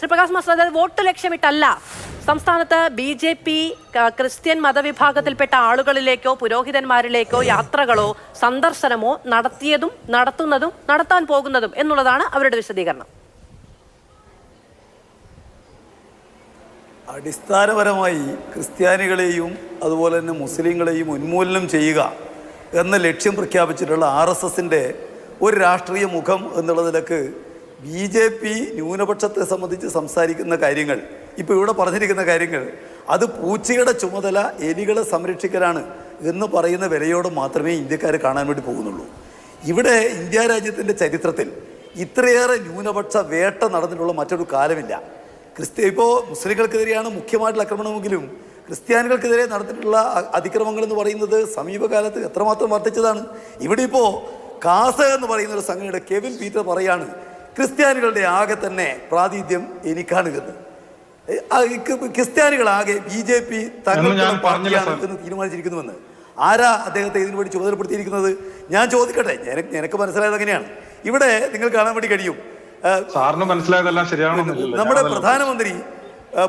Shri Prakash master അതായത് vote ലക്ഷ്യമിട്ടല്ല. സംസ്ഥാനത്ത് ബി ജെ പി ക്രിസ്ത്യൻ മതവിഭാഗത്തിൽപ്പെട്ട ആളുകളിലേക്കോ പുരോഹിതന്മാരിലേക്കോ യാത്രകളോ സന്ദർശനമോ നടത്തിയതും നടത്തുന്നതും നടത്താൻ പോകുന്നതും എന്നുള്ളതാണ് അവരുടെ വിശദീകരണം. അടിസ്ഥാനപരമായി ക്രിസ്ത്യാനികളെയും അതുപോലെ തന്നെ മുസ്ലിങ്ങളെയും ഉന്മൂലനം ചെയ്യുക എന്ന ലക്ഷ്യം പ്രഖ്യാപിച്ചിട്ടുള്ള ആർ എസ് എസിന്റെ ഒരു രാഷ്ട്രീയ മുഖം എന്നുള്ളതിലേക്ക് ബി ജെ പി ന്യൂനപക്ഷത്തെ സംബന്ധിച്ച് സംസാരിക്കുന്ന കാര്യങ്ങൾ ഇപ്പോൾ ഇവിടെ പറഞ്ഞിരിക്കുന്ന കാര്യങ്ങൾ അത് പൂച്ചയുടെ ചുമതല എലികളെ സംരക്ഷിക്കലാണ് എന്ന് പറയുന്ന വിലയോട് മാത്രമേ ഇന്ത്യക്കാർ കാണാൻ വേണ്ടി പോകുന്നുള്ളൂ. ഇവിടെ ഇന്ത്യ രാജ്യത്തിന്റെ ചരിത്രത്തിൽ ഇത്രയേറെ ന്യൂനപക്ഷ വേട്ട നടന്നിട്ടുള്ള മറ്റൊരു കാലമില്ല. ക്രിസ്ത്യ ഇപ്പോൾ മുസ്ലിങ്ങൾക്കെതിരെയാണ് മുഖ്യമായിട്ടുള്ള ആക്രമണമെങ്കിലും ക്രിസ്ത്യാനികൾക്കെതിരെ നടത്തിയിട്ടുള്ള അതിക്രമങ്ങൾ എന്ന് പറയുന്നത് സമീപകാലത്ത് എത്രമാത്രം വർദ്ധിച്ചതാണ്. ഇവിടെ ഇപ്പോൾ കാസ എന്ന് പറയുന്ന ഒരു സംഘടനയുടെ കെവിൻ പീറ്റർ പറയാണ് ക്രിസ്ത്യാനികളുടെ ആകെ തന്നെ പ്രാതിനിധ്യം ക്രി- ക്രിസ്ത്യാനികളാകെ ബി ജെ പി തങ്ങളുടെ പാർട്ടിയാണ് എന്ന് തീരുമാനിച്ചിരിക്കുന്നുവെന്ന്. ആരാ അദ്ദേഹത്തെ ഇതിനു വേണ്ടി ചുമതലപ്പെടുത്തിയിരിക്കുന്നത്? ഞാൻ ചോദിക്കട്ടെ. എനിക്ക് മനസ്സിലായത് എങ്ങനെയാണ് ഇവിടെ നിങ്ങൾ കാണാൻ വേണ്ടി കഴിയും. നമ്മുടെ പ്രധാനമന്ത്രി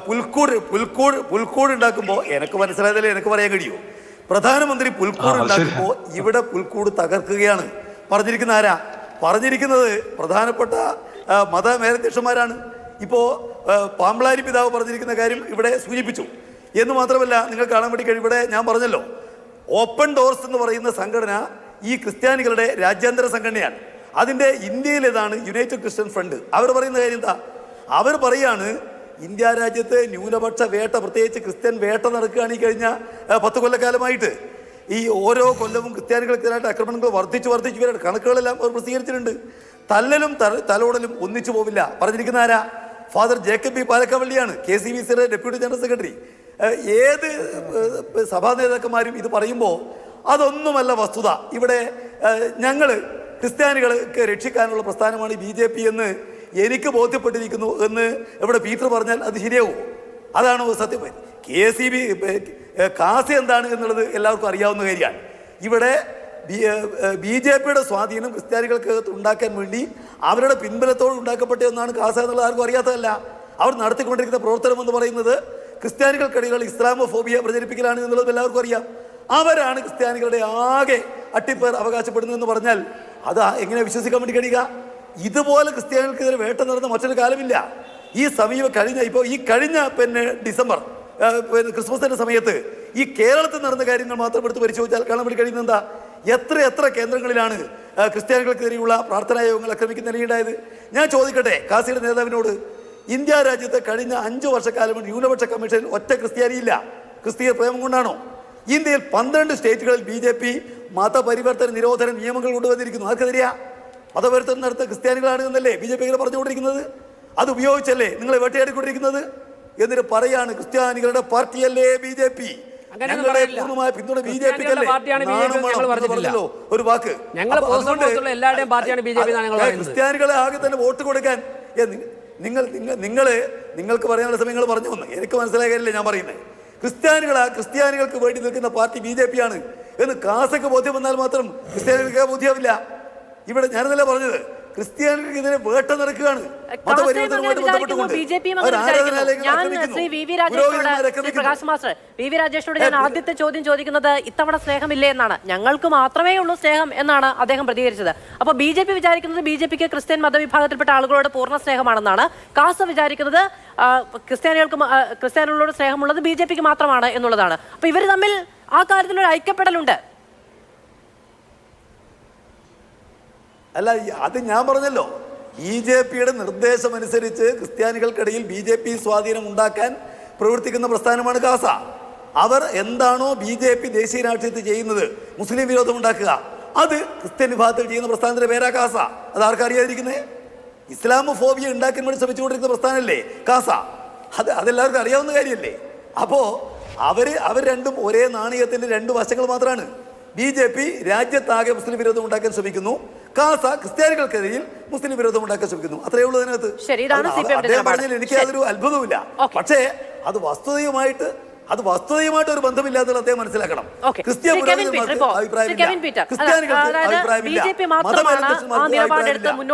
പുൽക്കൂട് പുൽക്കൂട് പുൽക്കൂട് ഉണ്ടാക്കുമ്പോൾ എനിക്ക് മനസ്സിലായതല്ലേ എനിക്ക് പറയാൻ കഴിയൂ. പ്രധാനമന്ത്രി പുൽക്കൂട്. ഉണ്ടാക്കുമ്പോൾ ഇവിടെ പുൽക്കൂട് തകർക്കുകയാണ്. പറഞ്ഞിരിക്കുന്ന ആരാ? പറഞ്ഞിരിക്കുന്നത് പ്രധാനപ്പെട്ട മത മേലധ്യക്ഷന്മാരാണ്. ഇപ്പോൾ പാമ്പളാരി പിതാവ് പറഞ്ഞിരിക്കുന്ന കാര്യം ഇവിടെ സൂചിപ്പിച്ചു. എന്ന് മാത്രമല്ല നിങ്ങൾ കാണാൻ വേണ്ടി ഇവിടെ ഞാൻ പറഞ്ഞല്ലോ. ഓപ്പൺ ഡോർസ് എന്ന് പറയുന്ന സംഘടന ഈ ക്രിസ്ത്യാനികളുടെ രാജ്യാന്തര സംഘടനയാണ്. അതിന്റെ ഇന്ത്യയിലേതാണ് യുണൈറ്റഡ് ക്രിസ്ത്യൻ ഫ്രണ്ട് അവർ പറയുന്ന കാര്യം എന്താ? അവർ പറയാണ് ഇന്ത്യ രാജ്യത്ത് ന്യൂനപക്ഷ വേട്ട പ്രത്യേകിച്ച് ക്രിസ്ത്യൻ വേട്ട നടക്കുകയാണ് ഈ കഴിഞ്ഞ പത്ത് കൊല്ലക്കാലമായിട്ട്. ഈ ഓരോ കൊല്ലവും ക്രിസ്ത്യാനികൾക്കെതിരായിട്ട് ആക്രമണങ്ങൾ വർദ്ധിച്ചു വർദ്ധിച്ചു വരാണ് കണക്കുകളെല്ലാം അവർ പ്രസിദ്ധീകരിച്ചിട്ടുണ്ട്. തല്ലലും തല- തലോടലും ഒന്നിച്ചു പോവില്ല. പറഞ്ഞിരിക്കുന്ന ആരാ? ഫാദർ ജേക്കബ് ബി പാലക്കവള്ളിയാണ് കെ സി ബി സിയുടെ ഡെപ്യൂട്ടി ജനറൽ സെക്രട്ടറി. ഏത് സഭാ നേതാക്കന്മാരും ഇത് പറയുമ്പോൾ അതൊന്നുമല്ല വസ്തുത. ഇവിടെ ഞങ്ങൾ ക്രിസ്ത്യാനികൾക്ക് രക്ഷിക്കാനുള്ള പ്രസ്ഥാനമാണ് ബി ജെ പി എന്ന് എനിക്ക് ബോധ്യപ്പെട്ടിരിക്കുന്നു എന്ന് ഇവിടെ പീറ്റർ പറഞ്ഞാൽ അത് ശരിയാവും. അതാണ് സത്യം. കെ സി ബി കാസ എന്താണ് എന്നുള്ളത് എല്ലാവർക്കും അറിയാവുന്ന കാര്യമാണ്. ഇവിടെ ബി ജെ പിയുടെ സ്വാധീനം ക്രിസ്ത്യാനികൾക്ക് ഉണ്ടാക്കാൻ വേണ്ടി അവരുടെ പിൻബലത്തോട് ഉണ്ടാക്കപ്പെട്ട ഒന്നാണ് കാസ എന്നുള്ളത് ആർക്കും അറിയാത്തതല്ല. അവർ നടത്തിക്കൊണ്ടിരിക്കുന്ന പ്രവർത്തനം എന്ന് പറയുന്നത് ക്രിസ്ത്യാനികൾക്കിടയിൽ ഇസ്ലാമോഫോബിയ പ്രചരിപ്പിക്കലാണ് എന്നുള്ളത് എല്ലാവർക്കും അറിയാം. അവരാണ് ക്രിസ്ത്യാനികളുടെ ആകെ അട്ടിപ്പേർ അവകാശപ്പെടുന്നതെന്ന് പറഞ്ഞാൽ അത് എങ്ങനെ വിശ്വസിക്കാൻ വേണ്ടി കഴിയുക? ഇതുപോലെ ക്രിസ്ത്യാനികൾക്കെതിരെ വേട്ട നടന്ന മറ്റൊരു കാലമില്ല. ഈ സമീപ കഴിഞ്ഞ ഇപ്പോൾ ഈ കഴിഞ്ഞ പിന്നെ ഡിസംബർ ക്രിസ്മസിന്റെ സമയത്ത് ഈ കേരളത്തിൽ നടന്ന കാര്യങ്ങൾ മാത്രം എടുത്ത് പരിശോധിച്ചാൽ കാണാൻ വേണ്ടി കഴിയുന്നത് എന്താ? എത്ര എത്ര കേന്ദ്രങ്ങളിലാണ് ക്രിസ്ത്യാനികൾക്കെതിരെയുള്ള പ്രാർത്ഥനാ യോഗങ്ങൾ ആക്രമിക്കുന്ന നിലയുണ്ടായത് ഞാൻ ചോദിക്കട്ടെ കാസിയുടെ നേതാവിനോട്. ഇന്ത്യ രാജ്യത്ത് കഴിഞ്ഞ അഞ്ചു വർഷക്കാലം ന്യൂനപക്ഷ കമ്മീഷനിൽ ഒറ്റ ക്രിസ്ത്യാനിയില്ല. ക്രിസ്തീയ പ്രേമം കൊണ്ടാണോ? ഇന്ത്യയിൽ പന്ത്രണ്ട് സ്റ്റേറ്റുകളിൽ ബി ജെ പി മതപരിവർത്തന നിരോധന നിയമങ്ങൾ കൊണ്ടുവന്നിരിക്കുന്നു. ആർക്കെതിരെയാ മതപരിവർത്തനം നടത്തുന്ന ക്രിസ്ത്യാനികളാണ് എന്നല്ലേ ബി ജെ പി പറഞ്ഞുകൊണ്ടിരിക്കുന്നത്? അത് ഉപയോഗിച്ചല്ലേ നിങ്ങളെ വേട്ടയാടിക്കൊണ്ടിരിക്കുന്നത്? എന്നിട്ട് പറയാണ് ക്രിസ്ത്യാനികളുടെ പാർട്ടിയല്ലേ ബി ജെ പി. പൂർണമായ പിന്തുണ ബി ജെ പറഞ്ഞിട്ടില്ല. ഒരു വാക്ക്. ക്രിസ്ത്യാനികളെ ആകെ തന്നെ വോട്ട് കൊടുക്കാൻ. നിങ്ങൾ നിങ്ങൾ നിങ്ങൾ നിങ്ങൾക്ക് പറയാനുള്ള സമയം നിങ്ങൾ പറഞ്ഞു വന്നു എനിക്ക് മനസ്സിലായ കാര്യമില്ല ഞാൻ പറയുന്നത് ക്രിസ്ത്യാനികളാ ക്രിസ്ത്യാനികൾക്ക് വേണ്ടി നിൽക്കുന്ന പാർട്ടി ബി ജെ പി ആണ്. എന്ന് കാസക്ക് ബോധ്യം വന്നാൽ മാത്രം ക്രിസ്ത്യാനികൾക്ക് ബോധ്യമില്ല ഇവിടെ ഞാനെന്നല്ലേ പറഞ്ഞത് ക്രിസ്ത്യാനികൾക്കെതിരെ വേട്ട നടക്കുകയാണ്. രാജേഷിനോട് ഞാൻ ആദ്യത്തെ ചോദ്യം ചോദിക്കുന്നത് ഇത്തവണ സ്നേഹമില്ലേ എന്നാണ്. ഞങ്ങൾക്ക് മാത്രമേ ഉള്ളൂ സ്നേഹം എന്നാണ് അദ്ദേഹം പ്രതികരിച്ചത്. അപ്പൊ ബി ജെ പി വിചാരിക്കുന്നത് ബി ജെ പിക്ക് ക്രിസ്ത്യൻ മതവിഭാഗത്തിൽപ്പെട്ട ആളുകളോട് പൂർണ സ്നേഹമാണെന്നാണ്. കാസ വിചാരിക്കുന്നത് ക്രിസ്ത്യാനികൾക്ക് ക്രിസ്ത്യാനികളോട് സ്നേഹമുള്ളത് ബി ജെ പിക്ക് മാത്രമാണ് എന്നുള്ളതാണ്. അപ്പൊ ഇവർ തമ്മിൽ ആ കാര്യത്തിൽ ഒരു ഐക്യപ്പെടലുണ്ട്. അല്ല അത് ഞാൻ പറഞ്ഞല്ലോ. ബി ജെ പിയുടെ നിർദ്ദേശമനുസരിച്ച് ക്രിസ്ത്യാനികൾക്കിടയിൽ ബി ജെ പി സ്വാധീനം ഉണ്ടാക്കാൻ പ്രവർത്തിക്കുന്ന പ്രസ്ഥാനമാണ് കാസ അവർ എന്താണോ ബി ജെ പി ദേശീയ രാഷ്ട്രീയത്തിൽ ചെയ്യുന്നത് മുസ്ലിം വിരോധം ഉണ്ടാക്കുക അത് ക്രിസ്ത്യൻ വിഭാഗത്തിൽ ചെയ്യുന്ന പ്രസ്ഥാനത്തിന്റെ പേരാ കാസ അത് ആർക്കറിയാതിരിക്കുന്നത് ഇസ്ലാമ ഫോബിയ ഉണ്ടാക്കാൻ വേണ്ടി ശ്രമിച്ചുകൊണ്ടിരിക്കുന്ന പ്രസ്ഥാനമല്ലേ കാസ അത് അതെല്ലാവർക്കും അറിയാവുന്ന കാര്യമല്ലേ അപ്പോൾ അവർ അവർ രണ്ടും ഒരേ നാണയത്തിന്റെ രണ്ട് വശങ്ങൾ മാത്രമാണ് ബി ജെ പി രാജ്യത്താകെ മുസ്ലിം വിരോധം ഉണ്ടാക്കാൻ ശ്രമിക്കുന്നു. കാസ ക്രിസ്ത്യാനികൾക്കിടയിൽ മുസ്ലിം വിരോധം ഉണ്ടാക്കാൻ ശ്രമിക്കുന്നു. അത്രയേ ഉള്ളൂ അതിനകത്ത് അദ്ദേഹം പറഞ്ഞതിൽ എനിക്ക് അതൊരു അത്ഭുതമില്ല അത്ഭുതവുമില്ല. പക്ഷേ അത് വസ്തുതയുമായിട്ട് അത് വസ്തുതയുമായിട്ട് ഒരു ബന്ധമില്ലാത്തത് അദ്ദേഹം മനസ്സിലാക്കണം. ക്രിസ്ത്യ പുരോഹിതന്മാർക്ക് അഭിപ്രായമില്ല. ക്രിസ്ത്യാനികൾക്ക് അഭിപ്രായമില്ല. ജെ